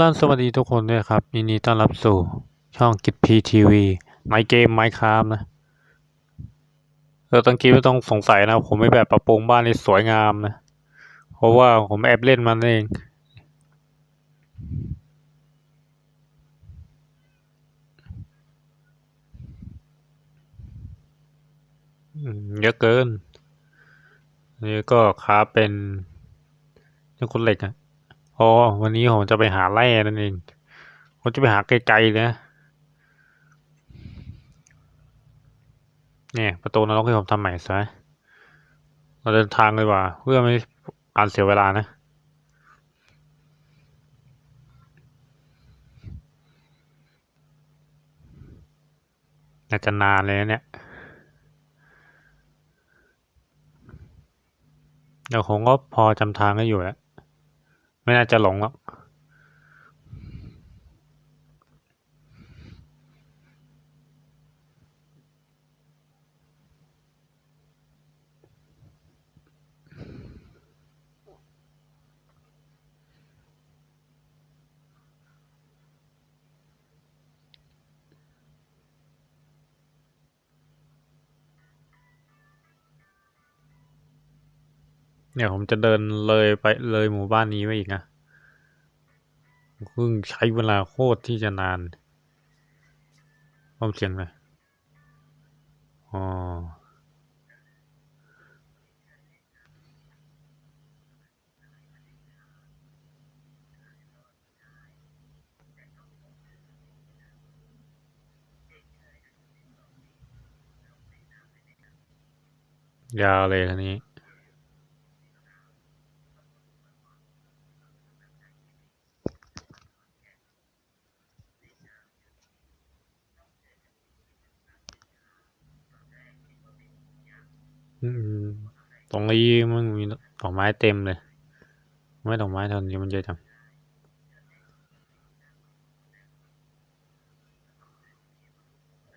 ล่นสวัสดีทุกคนด้วยครับ ยินดีต้อนรับสู่ช่องกิจพีทีวีไมเกมไมค r a f t นะเออต้องคิดไม่ต้องสงสัยนะ ผมไม่แบบปรับปรุงบ้านนี่สวยงามนะ เพราะว่าผมแอบเล่นมันเอง เยอะเกิน นี่ก็ค้าเป็นนี่คนเหล็กอะ อ๋อวันนี้ผมจะไปหาแร่นั่นเองผมจะไปหาไกลๆเลยนะเนี่ย ประตูนรกที่ผมทำใหม่ซะเราเดินทางเลยว่า เพื่อไม่อานเสียเวลานะ น่าจะนานเลยนะเนี่ยเดี๋ยวผมก็พอจำทางได้อยู่แล้ว ไม่น่าจะหลงหรอก เนี่ยผมจะเดินเลยไปเลยหมู่บ้านนี้ไปอีกนะเพิ่งใช้เวลาโคตรที่จะนานความเสียงเลยอ๋อยาวเลยทีนี้ อืม ก็ยี่มันมีดอกไม้เต็มเลย ไม่ดอกไม้เท่านี้มันเยอะจัง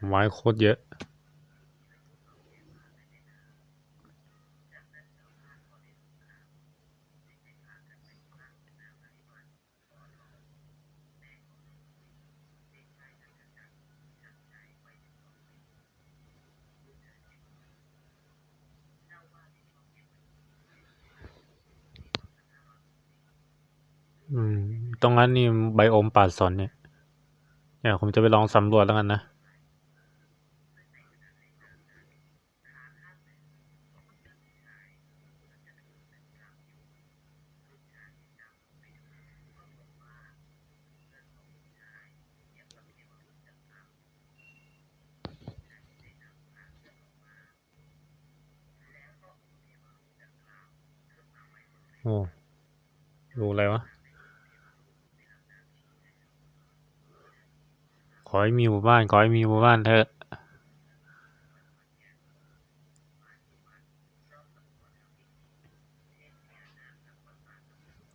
ไม้โคตรเยอะ อืม ตรงนั้นนี่ไบโอมป่าสนเนี่ยเนี่ยผมจะไปลองสำรวจแล้วกันนะ โอ้ดูอะไรวะ อให้มีหมู่บ้าน ขอให้มีหมู่บ้านเถอะ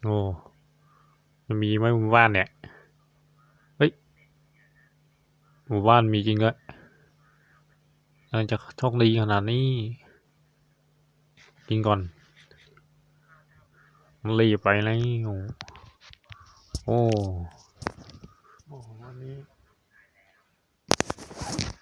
โอ้มันมีไหมหมู่บ้านเนี่ย เฮ้ย หมู่บ้านมีจริงด้วยอะไรจะโชคดีขนาดนี้ กินก่อนมันรีบไปแล้วโอ้โอ้วันนี้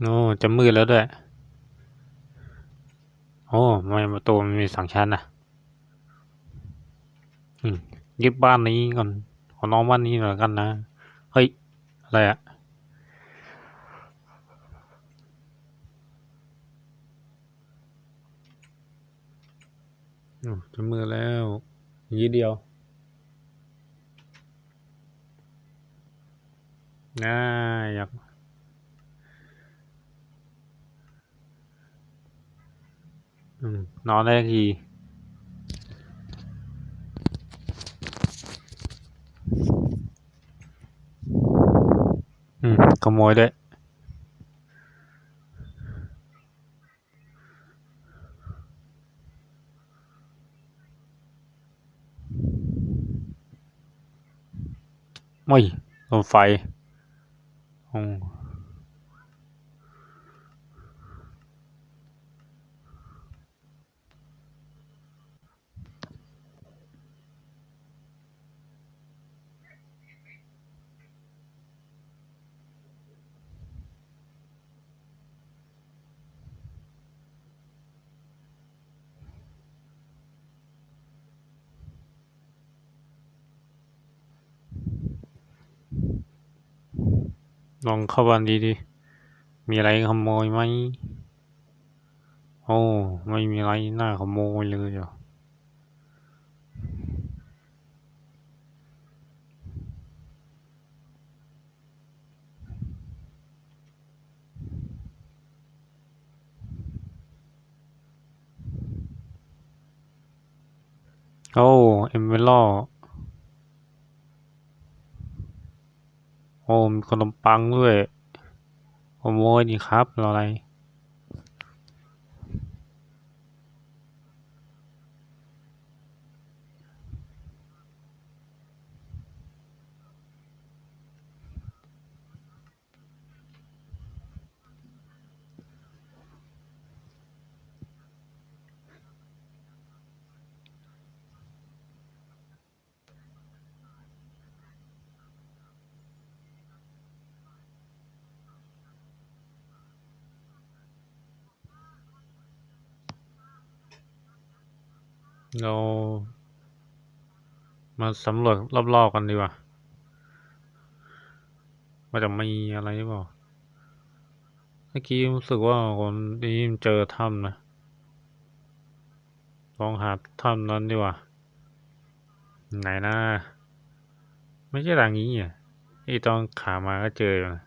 โอ้จะมืดแล้วด้วย โอ้ไม่ประตูมันมีสองชั้นนะยึดบ้านนี้ก่อนขอน้องบ้านนี้หน่อยกันนะ เฮ้ย อะไรอะจะมือแล้วยี่เดียวน่าอยาก นอนได้ทีอืมขโมยด้วยไม่โดนไฟอืม ลองเข้าบ้านดีดิมีอะไรขโมยไหม โอ้ ไม่มีอะไรน่าขโมยเลยอะโอ้ เอ็มเบล โอ้มีขนมปังด้วยขโมยดีครับรออะไร เรามาสำรวจรอบๆกันดีกว่าว่าจะมีอะไรหรือเปล่าเมื่อกี้รู้สึกว่าคนนี้เจอถ้ำนะ ลองหาถ้ำนั้นดีกว่า ไหนนะ ไม่ใช่ทางนี้อะไอตอนขามาก็เจออยู่นะ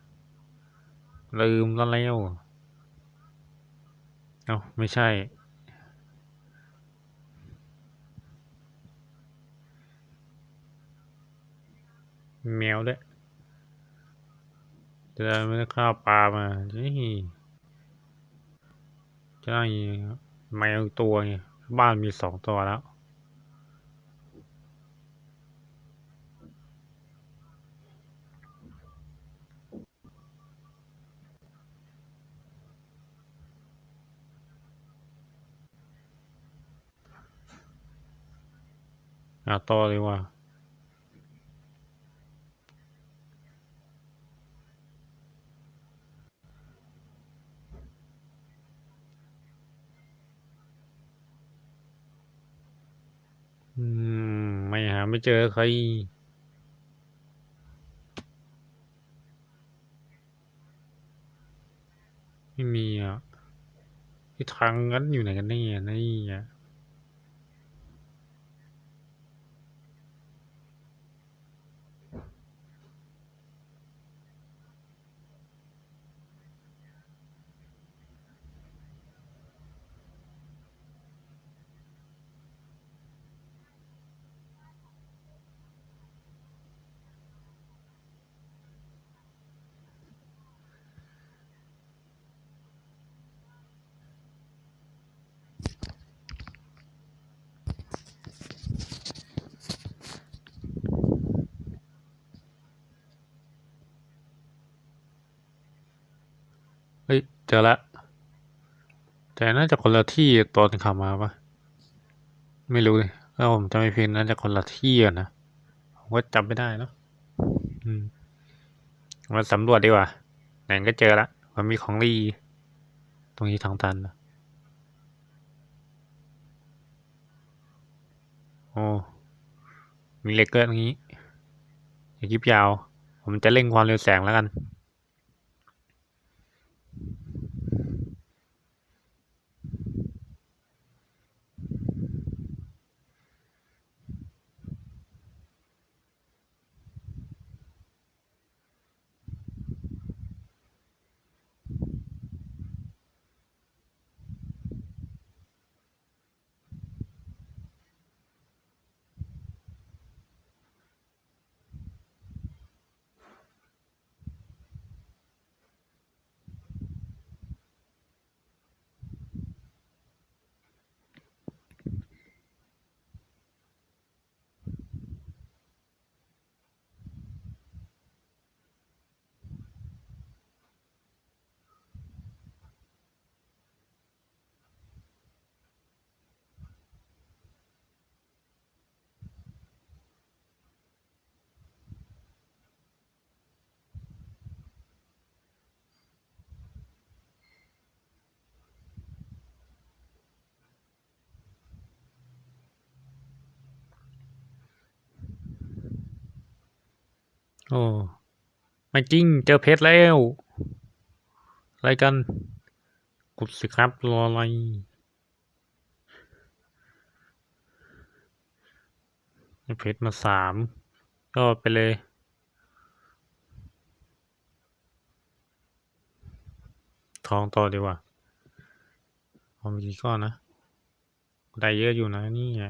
ลืมแล้วแล้วเอ้า ไม่ใช่ แมวด้วยจะได้ไม่ได้ข้าวปลามานี่จะได้แมวตัวไงบ้านมีสองตัวแล้วเอาต่อเลยว่า อืม ไม่ หาไม่เจอใครไม่มีอะที่ทางนั้นอยู่ไหนกันแน่นี่อะ จอละ แต่น่าจะคนละที่ตอนขับมาปะไม่รู้เลยถ้าผมจำไม่ผิดน่าจะคนละที่นะ ผมก็จำไม่ได้เนอะมาสำรวจดีกว่า ไหนก็เจอละ มันมีของดี ตรงนี้ทางตันนะโอ้ มีเหล็กเกินตรงนี้อย่ายิบยาว ผมจะเร่งความเร็วแสงแล้วกัน โอ้ ไม่จริง เจอเพชรแล้ว อะไรกัน กดสิครับ รออะไร เพชรมาสาม ก็ไปเลย ทองต่อดีกว่าเอามีกี่ก้อนนะ ได้เยอะอยู่นะนี่ไง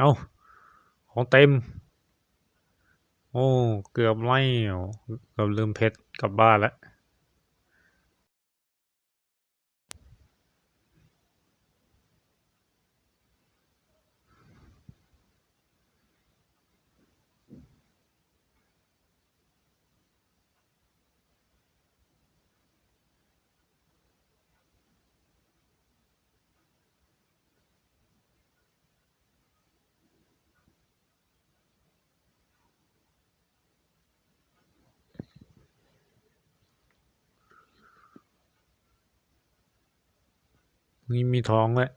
เอา ของเต็ม โอ้ เกือบไล่เกือบลืมเพชรกลับบ้านแล้ว นี่มีทองด้วย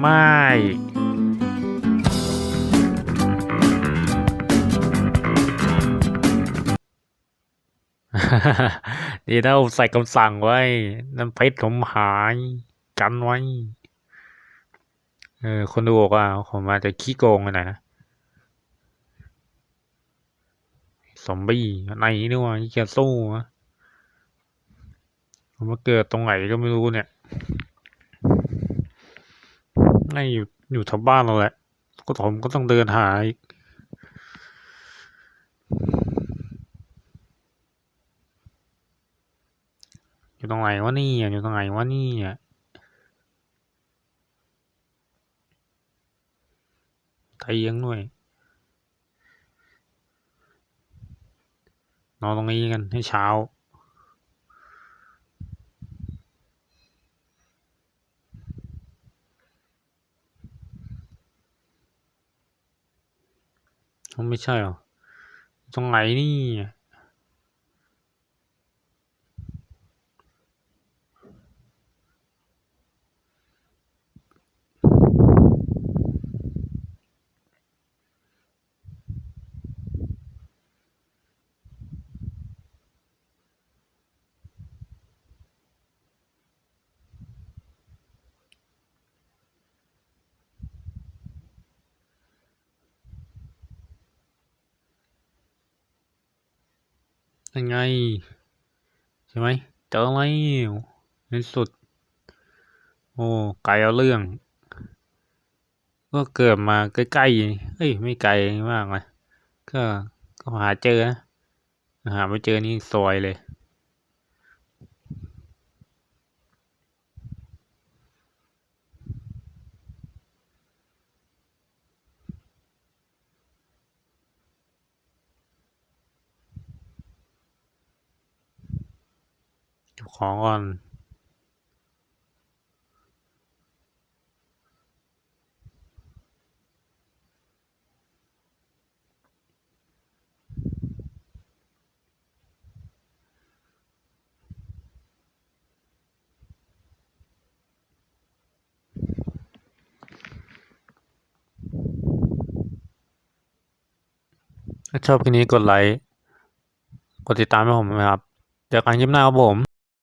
ไม่ดีนะผมใส่คำสั่งไว้ น้ำเพชรผมหาย กันไว้ เออ คนดูบอกว่าผมอาจจะขี้โกงไปหน่อยนะซอมบี้ไหนนี่วะยี่เกียจสู้วะผมมาเกิดตรงไหนก็ไม่รู้เนี่ยในอยู่อยู่แถวบ้านเราแหละ ก็ผมก็ต้องเดินหาอีกอยู่ตรงไหนวะนี่อะอยู่ตรงไหนวะนี่อะ ไทยยังหน่อยนอนตรงนี้กันให้เช้า ไม่ใช่หรอ ตรงไหนนี่ ยังไง ใช่ไหมเจอแล้วในสุด โอ้ไกลเอาเรื่อง ก็เกิดมาใกล้ๆเอ้ย ไม่ไกลมากเลยก็ก็หาเจอนะหาไม่เจอนี่ซอยเลย ของก่อนถ้าชอบคลิปนี้กดไลค์ กดติดตามให้ผมนะครับ เจอกันคลิปหน้าครับผม